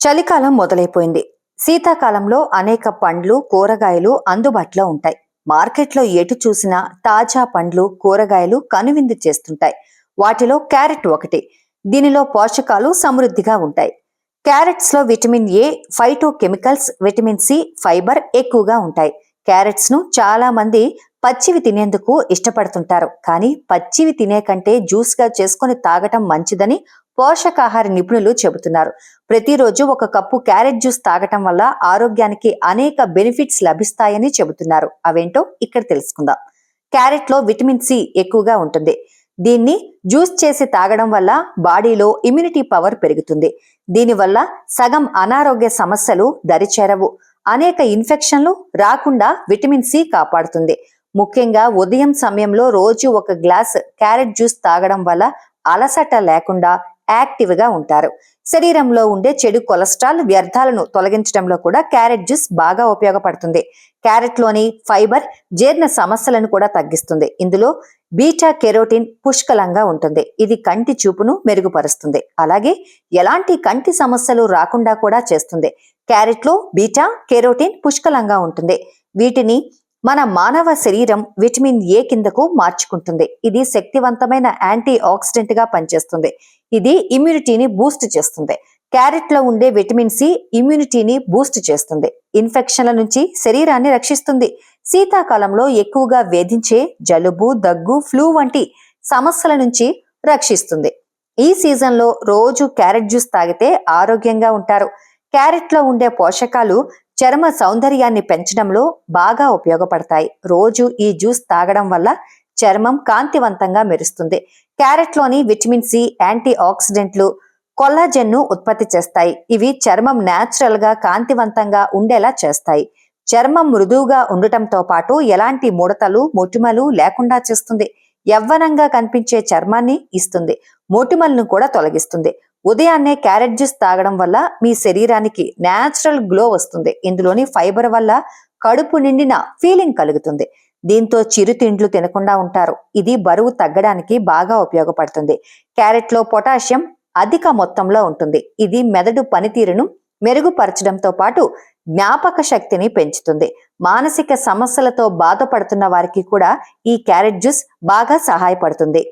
చలికాలం మొదలైపోయింది. శీతాకాలంలో అనేక పండ్లు కూరగాయలు అందుబాటులో ఉంటాయి. మార్కెట్లో ఎటు చూసినా తాజా పండ్లు కూరగాయలు కనువిందు చేస్తుంటాయి. వాటిలో క్యారెట్ ఒకటి. దీనిలో పోషకాలు సమృద్ధిగా ఉంటాయి. క్యారెట్స్లో vitamin A phytochemicals vitamin C fibre ఎక్కువగా ఉంటాయి. క్యారెట్స్ను చాలామంది పచ్చివి తినేందుకు ఇష్టపడుతుంటారు. కానీ పచ్చివి తినే కంటే జ్యూస్గా చేసుకొని తాగటం మంచిదని పోషకాహార నిపుణులు చెబుతున్నారు. ప్రతిరోజు ఒక కప్పు క్యారెట్ జ్యూస్ తాగటం వల్ల ఆరోగ్యానికి అనేక బెనిఫిట్స్ లభిస్తాయని చెబుతున్నారు. అవేంటో ఇక్కడ తెలుసుకుందాం. క్యారెట్లో విటమిన్ సి ఎక్కువగా ఉంటుంది. దీన్ని జ్యూస్ చేసి తాగడం వల్ల బాడీలో ఇమ్యూనిటీ పవర్ పెరుగుతుంది. దీనివల్ల సగం అనారోగ్య సమస్యలు దరిచేరవు. అనేక ఇన్ఫెక్షన్లు రాకుండా విటమిన్ సి కాపాడుతుంది. ముఖ్యంగా ఉదయం సమయంలో రోజు ఒక గ్లాస్ క్యారెట్ జ్యూస్ తాగడం వల్ల అలసట లేకుండా యాక్టివ్గా ఉంటారు. శరీరంలో ఉండే చెడు కొలెస్ట్రాల్ వ్యర్థాలను తొలగించడంలో కూడా క్యారెట్ జ్యూస్ బాగా ఉపయోగపడుతుంది. క్యారెట్లోని ఫైబర్ జీర్ణ సమస్యలను కూడా తగ్గిస్తుంది. ఇందులో బీటా కెరోటిన్ పుష్కలంగా ఉంటుంది. ఇది కంటి చూపును మెరుగుపరుస్తుంది. అలాగే ఎలాంటి కంటి సమస్యలు రాకుండా కూడా చేస్తుంది. క్యారెట్లో బీటా కెరోటిన్ పుష్కలంగా ఉంటుంది. వీటిని మన మానవ శరీరం విటమిన్ ఏ కిందకు మార్చుకుంటుంది. ఇది శక్తివంతమైన యాంటీ ఆక్సిడెంట్గా పనిచేస్తుంది. ఇది ఇమ్యూనిటీని బూస్ట్ చేస్తుంది. క్యారెట్లో ఉండే విటమిన్ సి ఇమ్యూనిటీని బూస్ట్ చేస్తుంది. ఇన్ఫెక్షన్ల నుంచి శరీరాన్ని రక్షిస్తుంది. శీతాకాలంలో ఎక్కువగా వేధించే జలుబు దగ్గు ఫ్లూ వంటి సమస్యల నుంచి రక్షిస్తుంది. ఈ సీజన్లో రోజు క్యారెట్ జ్యూస్ తాగితే ఆరోగ్యంగా ఉంటారు. క్యారెట్లో ఉండే పోషకాలు చర్మ సౌందర్యాన్ని పెంచడంలో బాగా ఉపయోగపడతాయి. రోజు ఈ జ్యూస్ తాగడం వల్ల చర్మం కాంతివంతంగా మెరుస్తుంది. క్యారెట్లోని విటమిన్ సి యాంటీ ఆక్సిడెంట్లు కొల్లాజెన్ను ఉత్పత్తి చేస్తాయి. ఇవి చర్మం న్యాచురల్గా కాంతివంతంగా ఉండేలా చేస్తాయి. చర్మం మృదువుగా ఉండటంతో పాటు ఎలాంటి ముడతలు మొటిమలు లేకుండా చేస్తుంది. యవ్వనంగా కనిపించే చర్మాన్ని ఇస్తుంది. మొటిమలను కూడా తొలగిస్తుంది. ఉదయాన్నే క్యారెట్ జ్యూస్ తాగడం వల్ల మీ శరీరానికి న్యాచురల్ గ్లో వస్తుంది. ఇందులోని ఫైబర్ వల్ల కడుపు నిండిన ఫీలింగ్ కలుగుతుంది. దీంతో చిరుతిండ్లు తినకుండా ఉంటారు. ఇది బరువు తగ్గడానికి బాగా ఉపయోగపడుతుంది. క్యారెట్లో పొటాషియం అధిక మొత్తంలో ఉంటుంది. ఇది మెదడు పనితీరును మెరుగుపరచడంతో పాటు జ్ఞాపక శక్తిని పెంచుతుంది. మానసిక సమస్యలతో బాధపడుతున్న వారికి కూడా ఈ క్యారెట్ జ్యూస్ బాగా సహాయపడుతుంది.